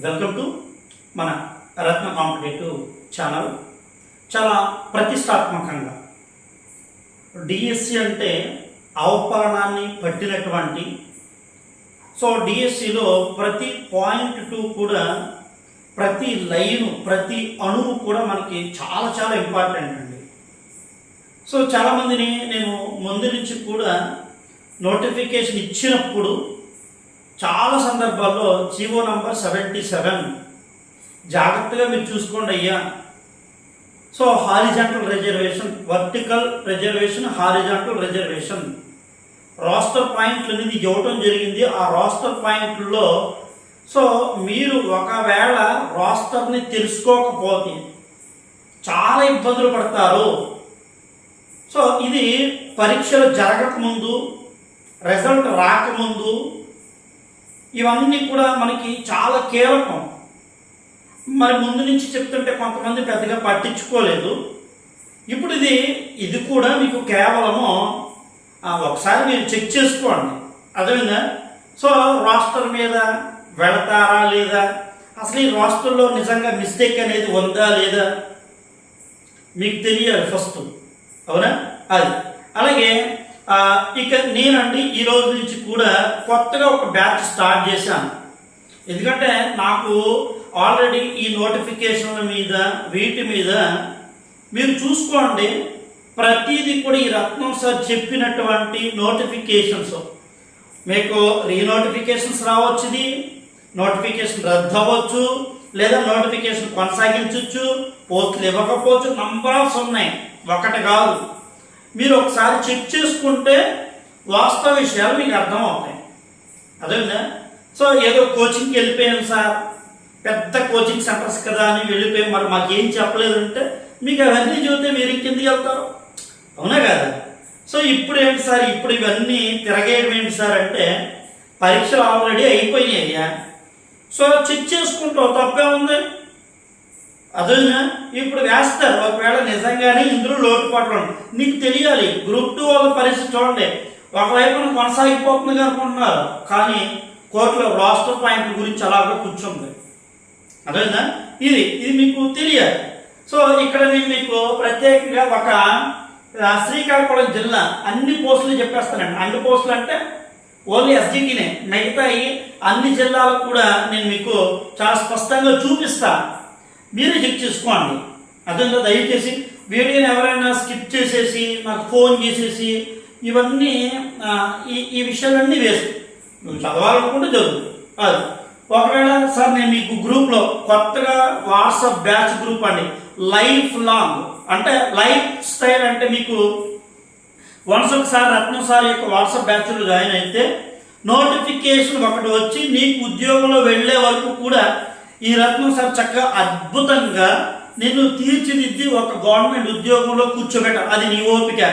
Welcome to మన రత్న competitive channel. చాలా ప్రతిష్టాత్మకంగా. డిఎస్సి అంటే అవపరణాన్ని పట్టినటువంటి. సో డిఎస్సిలో ప్రతి పాయింట్ టు కూడా ప్రతి లైను ప్రతి అణువు కూడా మనకి చాలా చాలా ఇంపార్టెంట్ అండి. సో చాలామందిని నేను ముందు నుంచి కూడా నోటిఫికేషన్ ఇచ్చినప్పుడు చాలా సందర్భాల్లో జీవో నంబర్ సెవెంటీ సెవెన్. జాగ్రత్తగా మీరు చూసుకోండి అయ్యా. So horizontal reservation vertical reservation horizontal reservation. Roster పాయింట్లు అనేది ఇవ్వటం జరిగింది. ఆ రాస్టర్ పాయింట్లో సో మీరు ఒకవేళ రాస్టర్ని తెలుసుకోకపోతే చాలా ఇబ్బందులు పడతారు. సో ఇది పరీక్షలు జరగకముందు రిజల్ట్ రాకముందు ఇవన్నీ కూడా మనకి చాలా కీలకం. మరి ముందు నుంచి చెప్తుంటే కొంతమంది పెద్దగా పట్టించుకోలేదు. ఇప్పుడు ఇది ఇది కూడా మీకు కేవలము ఒకసారి మీరు చెక్ చేసుకోండి. అదేవిధంగా సో రాస్టర్ మీద వెళతారా లేదా? అసలు ఈ రాష్ట్రంలో నిజంగా మిస్టేక్ అనేది ఉందా లేదా? మీకు తెలియాలి ఫస్ట్ అవునా? అది. అలాగే ఇక నేనండి ఈ రోజు నుంచి కూడా కొత్తగా ఒక బ్యాచ్ స్టార్ట్ చేశాను. ఎందుకంటే నాకు ఆల్రెడీ ఈ నోటిఫికేషన్ల మీద వీటి మీద మీరు చూసుకోండి ప్రతిదీ కూడా ఈ రత్నం సార్ చెప్పినటువంటి నోటిఫికేషన్స్. మీకు రీనోటిఫికేషన్స్ రావచ్చుది నోటిఫికేషన్ రద్దు అవ్వచ్చు లేదా నోటిఫికేషన్ కొనసాగించవచ్చు పోస్టులు ఇవ్వకపోవచ్చు నంబర్స్ ఉన్నాయి. ఒకటి కాదు. మీరు ఒకసారి చెక్ చేసుకుంటే వాస్తవ విషయాలు మీకు అర్థమవుతాయి. అదేనా? సో ఏదో కోచింగ్కి వెళ్ళిపోయాం సార్. పెద్ద కోచింగ్ సెంటర్స్ కదా అని వెళ్ళిపోయాం మరి మాకేం చెప్పలేదంటే మీకు అవన్నీ చూస్తే మీరు ఇంకెందుకు వెళ్తారు? అవునా కదా? సో ఇప్పుడు ఏంటి సార్? ఇప్పుడు ఇవన్నీ తిరగేయడం ఏంటి సార్ అంటే పరీక్షలు ఆల్రెడీ అయిపోయినాయ్యా సో చెక్ చేసుకుంటావు తప్పే ఉంది. అదేనా ఇప్పుడు వేస్తారు. ఒకవేళ నిజంగానే ఇందులో లోటుపాట్లు ఉన్నాయి. నీకు తెలియాలి గ్రూప్ టూ వాళ్ళ పరిస్థితి చూడండి. ఒకవైపున కొనసాగిపోతుంది అనుకుంటున్నారు. కానీ కోర్టులో రాష్ట్ర పాయింట్ గురించి అలాగే కూర్చుంది. అదేనా ఇది ఇది మీకు తెలియాలి. సో ఇక్కడ నేను మీకు ప్రత్యేకంగా ఒక శ్రీకాకుళం జిల్లా అన్ని పోస్టులు చెప్పేస్తానండి. అన్ని పోస్టులు అంటే ఓన్లీ ఎస్జిటినే. మిగతాయి అన్ని జిల్లాలకు కూడా నేను మీకు చాలా స్పష్టంగా చూపిస్తాను మీరే చెక్ చేసుకోండి. అదంతా దయచేసి వీడియోని ఎవరైనా స్కిప్ చేసేసి నాకు ఫోన్ చేసేసి ఇవన్నీ ఈ ఈ విషయాలన్నీ వేస్ట్. నువ్వు చదవాలనుకుంటే చదువు. అది ఒకవేళ సార్ నేను మీకు గ్రూప్లో కొత్తగా వాట్సాప్ బ్యాచ్ గ్రూప్ అండి. Life long. అంటే లైఫ్ స్టైల్ అంటే మీకు వన్స్ ఒకసారి రత్నం సార్ యొక్క వాట్సాప్ బ్యాచ్లో జాయిన్ అయితే నోటిఫికేషన్ ఒకటి వచ్చి నీకు ఉద్యోగంలో వెళ్ళే వరకు కూడా ఈ రత్నం సార్ చక్కగా అద్భుతంగా నిన్ను తీర్చిదిద్ది ఒక గవర్నమెంట్ ఉద్యోగంలో కూర్చోబెట్ట అది నీ ఓపిక.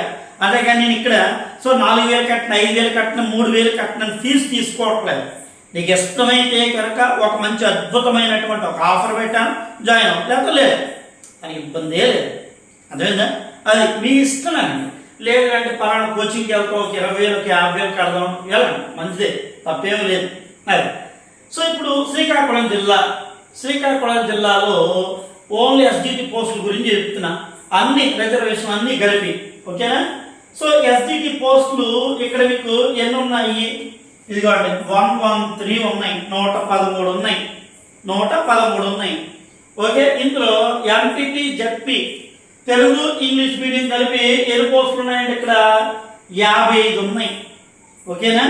అంతేగాని నేను ఇక్కడ సో నాలుగు వేలు కట్టిన ఐదు వేలు కట్టిన మూడు వేలు కట్టిన ఫీజు తీసుకోవట్లేదు. నీకు ఇష్టమైతే కనుక ఒక మంచి అద్భుతమైనటువంటి ఒక ఆఫర్ పెట్టాను జాయిన్ అవ్వ. లేకపోతే లేదు. అని ఇబ్బందే లేదు. అర్థమైందా? అది మీ ఇష్టం అండి. లేదంటే పలానా కోచింగ్కి వెళ్తాం ఒక ఇరవై వేలు ఒక యాభై వేలు కడదాం. వెళ్ళండి. మంచిదే. తప్పేం లేదు. అది సో ఇప్పుడు శ్రీకాకుళం జిల్లా శ్రీకాకుళం జిల్లాలో ఓన్లీ ఎస్డిటి పోస్టుల గురించి చెప్తున్నా. అన్ని రిజర్వేషన్ అన్ని కలిపి. ఓకేనా? సో ఎస్డిటి పోస్టులు ఇక్కడ మీకు ఎన్ని ఉన్నాయి? ఇదిగోండి వన్ వన్ త్రీ ఉన్నాయి. నూట పదమూడు ఉన్నాయి. నూట పదమూడు ఉన్నాయి. ఓకే ఇందులో MPP ZP Telugu English medium కలిపి ఎన్ని పోస్టులు ఉన్నాయండి ఇక్కడ? యాభై ఐదు ఉన్నాయి. ఓకేనా?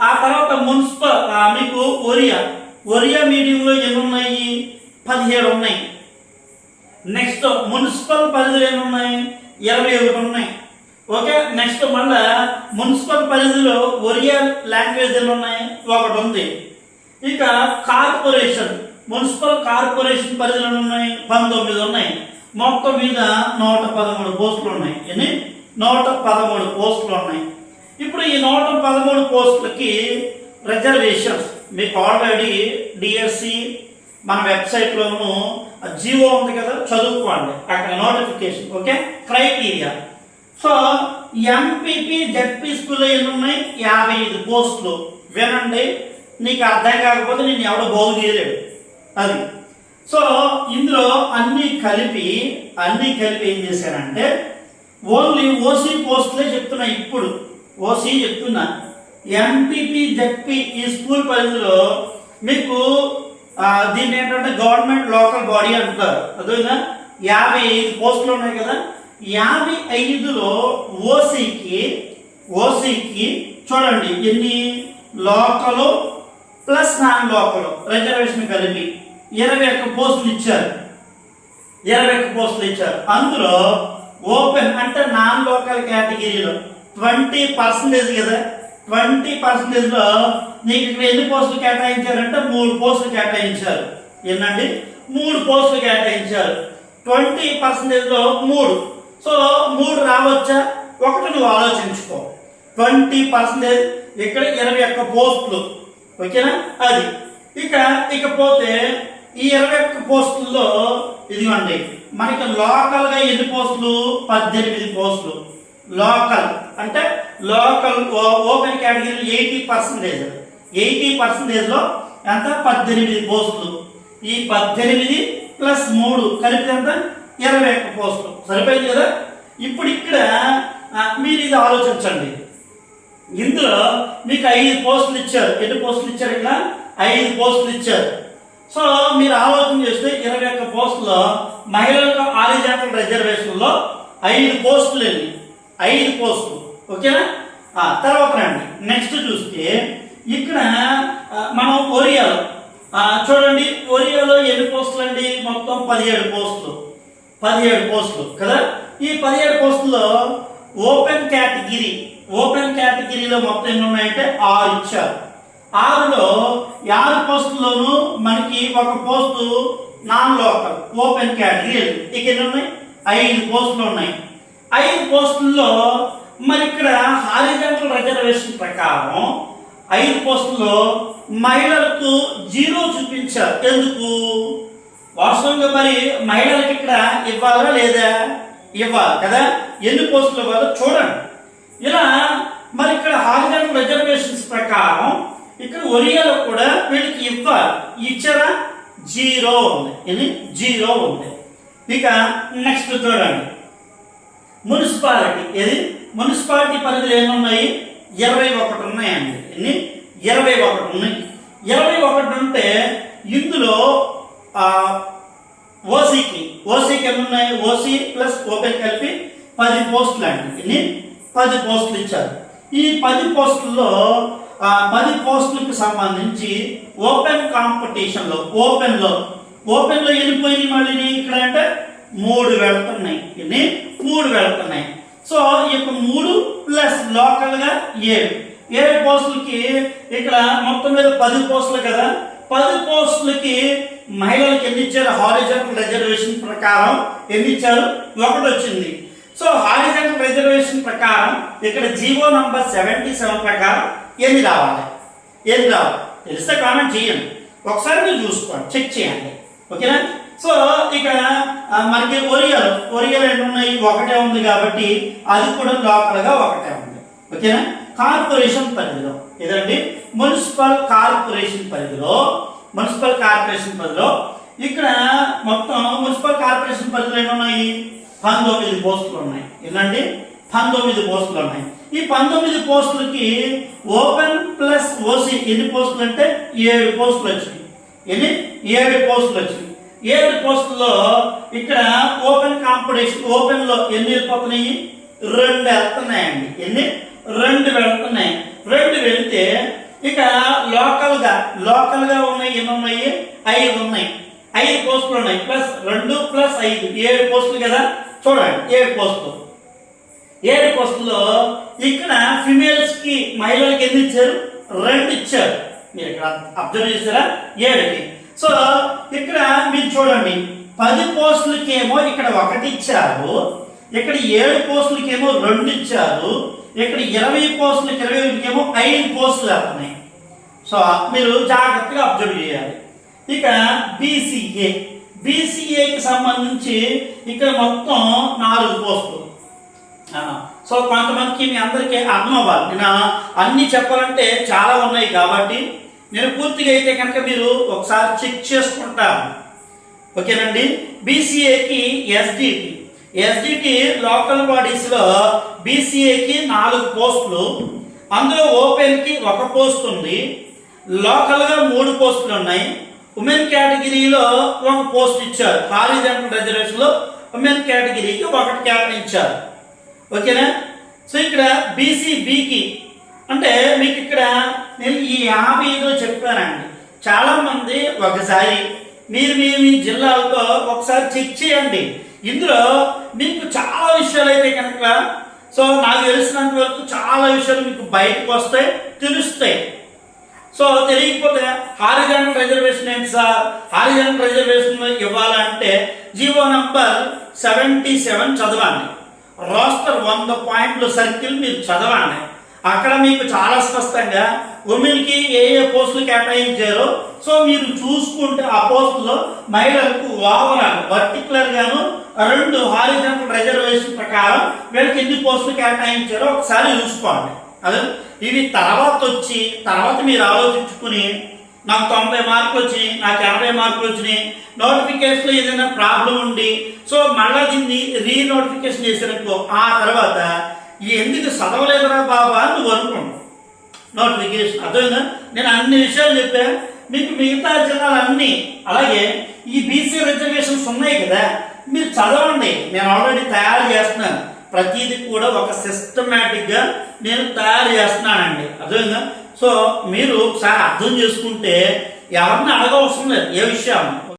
ఆ తర్వాత మున్సిపల్ ఆ, మీకు ఒరియా. ఒరియా మీడియంలో ఎన్ని ఉన్నాయి పదిహేడు ఉన్నాయి. నెక్స్ట్ మున్సిపల్ పరిధిలో ఎన్ని ఉన్నాయి ఇరవై ఒకటి ఉన్నాయి. ఓకే నెక్స్ట్ మళ్ళా మున్సిపల్ పరిధిలో ఒరియా లాంగ్వేజ్ ఎన్ని ఉన్నాయి ఒకటి ఉంది. ఇక కార్పొరేషన్ మున్సిపల్ కార్పొరేషన్ పరిధిలో ఉన్నాయి పంతొమ్మిది ఉన్నాయి. మొత్తం మీద నూట పదమూడు పోస్టులు ఉన్నాయి. ఎన్ని? నూట పదమూడు పోస్టులు ఉన్నాయి. ఇప్పుడు ఈ నూట పదమూడు పోస్టులకి రిజర్వేషన్స్ మీకు ఆల్రెడీ డిఎస్సి మన వెబ్సైట్లోను జియో ఉంది కదా చదువుకోండి. అక్కడ notification okay criteria so MPP ZP స్కూల్లో ఎన్ని ఉన్నాయి? యాభై ఐదు పోస్టులు. వినండి. నీకు అర్థం కాకపోతే నేను ఎవడో బాగు చేయలేడు. అది. సో ఇందులో అన్నీ కలిపి అన్నీ కలిపి ఏం చేశారంటే ఓన్లీ ఓసీ పోస్టులే చెప్తున్నా ఇప్పుడు. ఓసీ చెప్తున్నా. ఎంపీపీ జెడ్పీ ఈ స్కూల్ పరిధిలో మీకు దీన్ని ఏంటంటే గవర్నమెంట్ లోకల్ బాడీ అంటారు. అదేవిధంగా యాభై ఐదు పోస్టులు ఉన్నాయి కదా? యాభై ఐదులో ఓసీకి ఓసీకి చూడండి ఎన్ని లోకలు ప్లస్ నాన్ లోకల్ రిజర్వేషన్ కలిపి ఇరవై ఒక్క పోస్టులు ఇచ్చారు. ఇరవై ఒక్క పోస్టులు ఇచ్చారు. అందులో ఓపెన్ అంటే నాన్ లోకల్ కేటగిరీలో ట్వంటీ పర్సెంటేజ్ కదా? ట్వంటీ పర్సెంటేజ్లో నీకు ఇక్కడ ఎన్ని పోస్టులు కేటాయించారంటే మూడు పోస్టులు కేటాయించారు. ఏంటండి మూడు పోస్టులు కేటాయించారు. ట్వంటీ పర్సెంటేజ్లో మూడు. సో మూడు రావచ్చా? ఒకటి నువ్వు ఆలోచించుకో. ట్వంటీ పర్సెంటేజ్ ఇక్కడ ఇరవై ఒక్క పోస్టులు. ఓకేనా? అది. ఇక ఇకపోతే ఈ ఇరవై ఒక్క పోస్టుల్లో ఇదిగోండి మనకి లోకల్గా ఎన్ని పోస్టులు? పద్దెనిమిది పోస్టులు. లోకల్. అంటే లోకల్ ఓపెన్ కేటగిరీలో ఎయిటీ పర్సెంటేజ్. ఎయిటీ పర్సంటేజ్లో ఎంత? పద్దెనిమిది పోస్టులు. ఈ పద్దెనిమిది ప్లస్ మూడు కలిపి ఎంత? ఇరవై ఒక్క పోస్టులు. సరిపోయింది కదా? ఇప్పుడు ఇక్కడ మీరు ఇది ఆలోచించండి. ఇందులో మీకు ఐదు పోస్టులు ఇచ్చారు. ఎన్ని పోస్టులు ఇచ్చారు ఇక్కడ? ఐదు పోస్టులు ఇచ్చారు. సో మీరు ఆలోచన చేస్తే ఇరవై ఒక్క పోస్టులో మహిళలకు ఆరిజాంటల్ రిజర్వేషన్లో ఐదు పోస్టులు వెళ్ళి ఐదు పోస్టులు. ఓకేనా? తర్వాత రండి. నెక్స్ట్ చూస్తే ఇక్కడ మనం ఒరియాలో చూడండి ఒరియాలో ఎన్ని పోస్టులు అండి మొత్తం పదిహేడు పోస్టులు. పదిహేడు పోస్టులు కదా? ఈ పదిహేడు పోస్టుల్లో ఓపెన్ కేటగిరీ ఓపెన్ కేటగిరీలో మొత్తం ఎన్ని ఉన్నాయంటే ఆరు ఇచ్చారు. ఆరులో ఆరు పోస్టుల్లోనూ మనకి ఒక post non local open category. ఇక ఎన్ని ఉన్నాయి? ఐదు పోస్టులు ఉన్నాయి. ఐదు పోస్టుల్లో మరి ఇక్కడ హారిజంటల్ రిజర్వేషన్ ప్రకారం ఐదు పోస్టుల్లో మహిళలకు జీరో చూపించారు. ఎందుకు? వాస్తవంగా మరి మహిళలకు ఇక్కడ ఇవ్వాలా లేదా? ఇవ్వాలి కదా. ఎన్ని పోస్టులు ఇవ్వాలో చూడండి. ఇలా మరి ఇక్కడ హారిజంటల్ రిజర్వేషన్స్ ప్రకారం ఇక్కడ ఒరియాలో కూడా వీళ్ళకి ఇవ్వాలి. ఇచ్చారా? జీరో ఉంది. ఇది జీరో ఉంది. ఇక నెక్స్ట్ చూడండి. మున్సిపాలిటీ ఏది? మున్సిపాలిటీ పరిధిలో ఎన్ని ఉన్నాయి ఇరవై ఒకటి ఉన్నాయండి. ఎన్ని? ఇరవై ఒకటి ఉన్నాయి. ఇరవై ఒకటి ఉంటే ఇందులో ఓసీకి ఓసీకి ఎన్ని ఉన్నాయి ఓసీ ప్లస్ ఓపెన్ కలిపి పది పోస్టులు అండి. ఎన్ని? పది పోస్టులు ఇచ్చారు. ఈ పది పోస్టుల్లో పది పోస్టులకు సంబంధించి ఓపెన్ కాంపిటీషన్లో ఓపెన్లో ఓపెన్లో వెళ్ళిపోయింది మళ్ళీ ఇక్కడ అంటే? మూడు వెళ్తున్నాయి ఎన్ని మూడు వెళ్తున్నాయి సో ఇక యొక్క మూడు ప్లస్ లోకల్గా ఏడు. ఏడు పోస్టులకి ఇక్కడ మొత్తం మీద పది పోస్టులు కదా. పది పోస్టులకి మహిళలకు ఎన్ని ఇచ్చారు? హారిజంటల్ రిజర్వేషన్ ప్రకారం ఎన్ని ఇచ్చారు? ఒకటి వచ్చింది. సో హారిజంటల్ రిజర్వేషన్ ప్రకారం ఇక్కడ జీవో నంబర్ సెవెంటీ సెవెన్ ప్రకారం ఎన్ని రావాలి? ఎన్ని రావాలి? తెలిస్తే కామెంట్ చేయండి. ఒకసారి మీరు చూసుకోండి. చెక్ చేయండి. ఓకేనా? సో ఇక్కడ మనకి ఒరియలు ఒరియలు ఎన్ని ఉన్నాయి ఒకటే ఉంది కాబట్టి అది కూడా లోకల్గా ఒకటే ఉంది. ఓకేనా? కార్పొరేషన్ పరిధిలో. ఏదండి మున్సిపల్ కార్పొరేషన్ పరిధిలో. మున్సిపల్ కార్పొరేషన్ పరిధిలో. ఇక్కడ మొత్తం మున్సిపల్ కార్పొరేషన్ పరిధిలో ఎన్ని ఉన్నాయి పంతొమ్మిది పోస్టులు ఉన్నాయి. ఏంటండి పంతొమ్మిది పోస్టులు ఉన్నాయి. ఈ పంతొమ్మిది పోస్టులకి ఓపెన్ ప్లస్ ఓసీ ఎన్ని పోస్టులు అంటే? ఏడు పోస్టులు వచ్చినాయి. ఎన్ని? ఏడు పోస్టులు వచ్చినాయి. ఏడు పోస్టుల్లో ఇక్కడ ఓపెన్ కాంపిటీషన్ ఓపెన్లో ఎన్ని వెళ్ళిపోతున్నాయి రెండు వెళ్తున్నాయండి. ఎన్ని? రెండు వెళ్తున్నాయి. రెండు వెళ్తే ఇక లోకల్గా లోకల్గా ఉన్నాయి ఎన్ని ఉన్నాయి? ఐదు ఉన్నాయి. ఐదు పోస్టులు ఉన్నాయి. ప్లస్ రెండు ప్లస్ ఐదు. ఏడు పోస్టులు కదా? చూడండి ఏడు పోస్టులు. ఏడు పోస్టుల్లో ఇక్కడ ఫిమేల్స్కి మహిళలకి ఎన్ని ఇచ్చారు? రెండు ఇచ్చారు. మీరు ఇక్కడ అబ్జర్వ్ చేశారా? ఏడుకి. సో ఇక్కడ మీరు చూడండి. పది పోస్టులకేమో ఇక్కడ ఒకటి ఇచ్చారు. ఇక్కడ ఏడు పోస్టులకేమో రెండు ఇచ్చారు. ఇక్కడ ఇరవై పోస్టులకి ఇరవై ఒకటికేమో ఐదు పోస్టులు వస్తున్నాయి. సో మీరు జాగ్రత్తగా అబ్జర్వ్ చేయాలి. ఇక బీసీఏ. బీసీఏకి సంబంధించి ఇక్కడ మొత్తం నాలుగు పోస్టులు. సో కొంతమందికి మీ అందరికీ అర్థం అవ్వాలి. నేను అన్ని చెప్పాలంటే చాలా ఉన్నాయి కాబట్టి నేను పూర్తిగా అయితే కనుక మీరు ఒకసారి చెక్ చేసుకుంటారు ఓకేనండి? బీసీఏకి ఎస్డిటి ఎస్డిటి లోకల్ బాడీస్లో బీసీఏకి నాలుగు పోస్టులు అందులో ఓపెన్కి ఒక పోస్ట్ ఉంది లోకల్గా మూడు పోస్టులు ఉన్నాయి. ఉమెన్ కేటగిరీలో ఒక పోస్ట్ ఇచ్చారు. హారిజంటల్ రిజర్వేషన్లో ఉమెన్ కేటగిరీకి ఒకటి కేటాయించారు. ఓకేనా? సో ఇక్కడ బీసీబీకి అంటే మీకు ఇక్కడ నేను ఈ యాభై ఐదులో చెప్పానండి. చాలామంది ఒకసారి మీరు మీ మీ జిల్లాలతో ఒకసారి చెక్ చేయండి. ఇందులో మీకు చాలా విషయాలు అయితే కనుక సో నాకు తెలిసినంత వరకు చాలా విషయాలు మీకు బయటకు వస్తాయి తెలుస్తాయి. సో తెలియకపోతే హారిజన్ రిజర్వేషన్ ఏంటి సార్? హారిజన్ రిజర్వేషన్ ఇవ్వాలంటే జీవో నంబర్ సెవెంటీ సెవెన్ చదవండి. రోస్టర్ వంద పాయింట్లు సర్కిల్ మీరు చదవండి. అక్కడ మీకు చాలా స్పష్టంగా ఉమెన్కి ఏ ఏ పోస్టులు కేటాయించారో సో మీరు చూసుకుంటే ఆ పోస్టులో మహిళలకు ఓవరాల్ పర్టికులర్ గాను రెండు హారిజాంటల్ రిజర్వేషన్ ప్రకారం వీళ్ళకి ఎన్ని పోస్టులు కేటాయించారో ఒకసారి చూసుకోండి. అదే ఇవి తర్వాత వచ్చి తర్వాత మీరు ఆలోచించుకుని నాకు తొంభై మార్కులు వచ్చినాయి నాకు ఎనభై మార్కులు వచ్చినాయి నోటిఫికేషన్లో ఏదైనా ప్రాబ్లం ఉండి సో మళ్ళా దీన్ని రీ నోటిఫికేషన్ చేసినప్పుడు ఆ తర్వాత ఎందుకు చదవలేదురా బాబా? నోటిఫికేషన్ అర్థమైందా? నేను అన్ని విషయాలు చెప్పా. మీకు మిగతా జిల్లాలు అన్నీ. అలాగే ఈ బీసీ రిజర్వేషన్స్ ఉన్నాయి కదా. మీరు చదవండి. నేను ఆల్రెడీ తయారు చేస్తున్నాను. ప్రతిదీ కూడా ఒక సిస్టమేటిక్గా నేను తయారు చేస్తున్నానండి. అర్థమైందా? సో మీరు ఒకసారి అర్థం చేసుకుంటే ఎవరిని అడగవసరం లేదు. ఏ విషయం